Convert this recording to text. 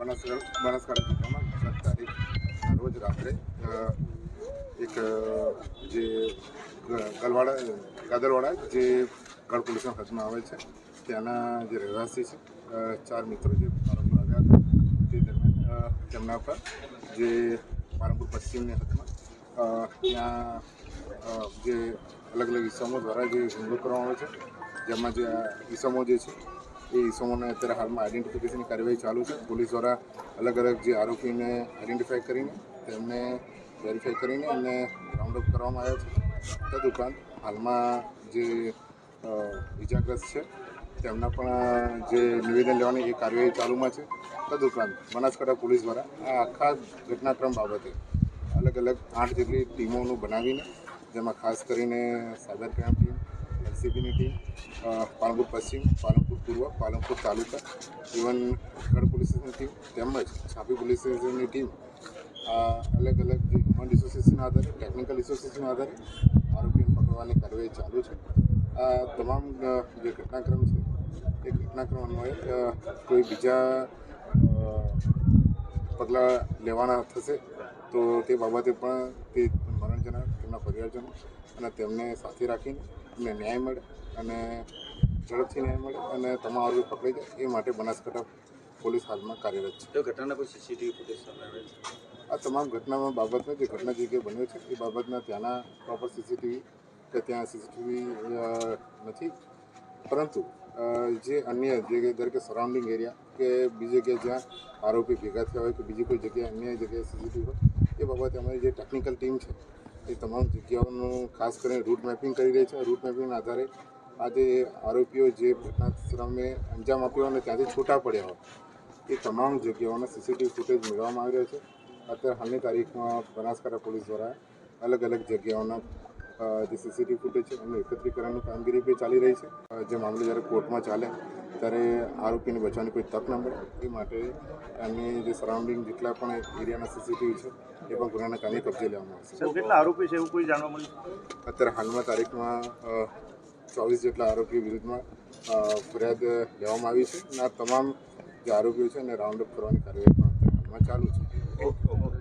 બનાસકાંઠા જિલ્લામાં સાત તારીખના રોજ રાત્રે એક જે ગલવાડા ગાદરવાડા જે ગઢ પોલીસના ખર્ચમાં આવે છે, ત્યાંના જે રહેવાસી છે ચાર મિત્રો જે પાલનપુર આવ્યા હતા, તે દરમિયાન તેમના પર જે પાલનપુર પશ્ચિમની હદમાં ત્યાં જે અલગ અલગ ઇસમો દ્વારા જે હુમલો કરવામાં આવે છે, જેમાં જે આ ઈસમો જે છે એ ઈસમોને અત્યારે હાલમાં આઈડેન્ટિફિકેશનની કાર્યવાહી ચાલુ છે. પોલીસ દ્વારા અલગ અલગ જે આરોપીને આઈડેન્ટિફાઈ કરીને તેમને વેરીફાઈ કરીને એમને રાઉન્ડઅપ કરવામાં આવ્યા છે. તદુપરાંત હાલમાં જે ઇજાગ્રસ્ત છે, તેમના પણ જે નિવેદન લેવાની એ કાર્યવાહી ચાલુમાં છે. તદુપરાંત બનાસકાંઠા પોલીસ દ્વારા આ આખા ઘટનાક્રમ બાબતે અલગ અલગ આઠ જેટલી ટીમોનું બનાવીને, જેમાં ખાસ કરીને સાયબર ક્રાઇમ ટીમ એલસીબીની ટીમ પાલનપુર પશ્ચિમ, પાલનપુર પૂર્વ, પાલનપુર તાલુકા ઇવન ગઢ પોલીસ સ્ટેશનની ટીમ તેમજ છાપી પોલીસ સ્ટેશનની ટીમ અલગ અલગ જે હ્યુમન રિસોર્સિસના આધારે ટેકનિકલ રિસોર્સિસના આધારે આરોપીઓને પકડવાની કાર્યવાહી ચાલુ છે. આ તમામ જે ઘટનાક્રમ છે, એ ઘટનાક્રમ અન્વયે કોઈ બીજા પગલાં લેવાના થશે, તો તે બાબતે પણ તે મરણજના તેમના પરિવારજનો અને તેમને સાથે રાખીને એમને ન્યાય મળે અને ઝડપથી ન્યાય મળે અને તમામ આરોપી પકડી જાય એ માટે બનાસકાંઠા પોલીસ હાલમાં કાર્યરત છે. તો ઘટનાના કોઈ સીસીટીવી ફૂટેજ સામે આવે છે? આ તમામ ઘટનામાં બાબતમાં જે ઘટના જગ્યાએ બન્યો છે એ બાબતના ત્યાંના પ્રોપર સીસીટીવી કે ત્યાં સીસીટીવી નથી. પરંતુ જે અન્ય જે દરેકે સરાઉન્ડિંગ એરિયા કે બીજી જગ્યાએ જ્યાં આરોપી ભેગા થયા હોય કે બીજી કોઈ જગ્યાએ અન્ય જગ્યાએ સીસીટીવી હોય એ બાબતે અમારી જે ટેકનિકલ ટીમ છે એ તમામ જગ્યાઓનું ખાસ કરીને રૂટ મેપિંગ કરી રહી છે. રૂટ મેપિંગના આધારે આજે આરોપીઓ જે ઘટના સ્થળને અંજામ આપ્યો અને ત્યાંથી છૂટા પડ્યા હોય, એ તમામ જગ્યાઓના સીસીટીવી ફૂટેજ મેળવવામાં આવી રહ્યા છે. અત્યારે હાલની તારીખમાં બનાસકાંઠા પોલીસ દ્વારા અલગ અલગ જગ્યાઓના જે સીસીટીવી ફૂટેજ છે એનું એકત્રીકરણની કામગીરી બી ચાલી રહી છે. જે મામલે જ્યારે કોર્ટમાં ચાલે ત્યારે આરોપીને બચવાની કોઈ તક ન મળે. એ માટે એમની જે સરાઉન્ડિંગ જેટલા પણ એરિયાના સીસીટીવી છે એ પણ ગુનાના કામે કબજે લેવામાં આવશે. કેટલા આરોપી છે એવું કોઈ જાણવા મળ્યું? અત્યારે હાલમાં તારીખમાં ચોવીસ જેટલા આરોપીઓ વિરુદ્ધમાં ફરિયાદ લેવામાં આવી છે. અને આ તમામ જે આરોપીઓ છે એને રાઉન્ડ અપ કરવાની કાર્યવાહી પણ હાલમાં ચાલુ છે. ઓકે.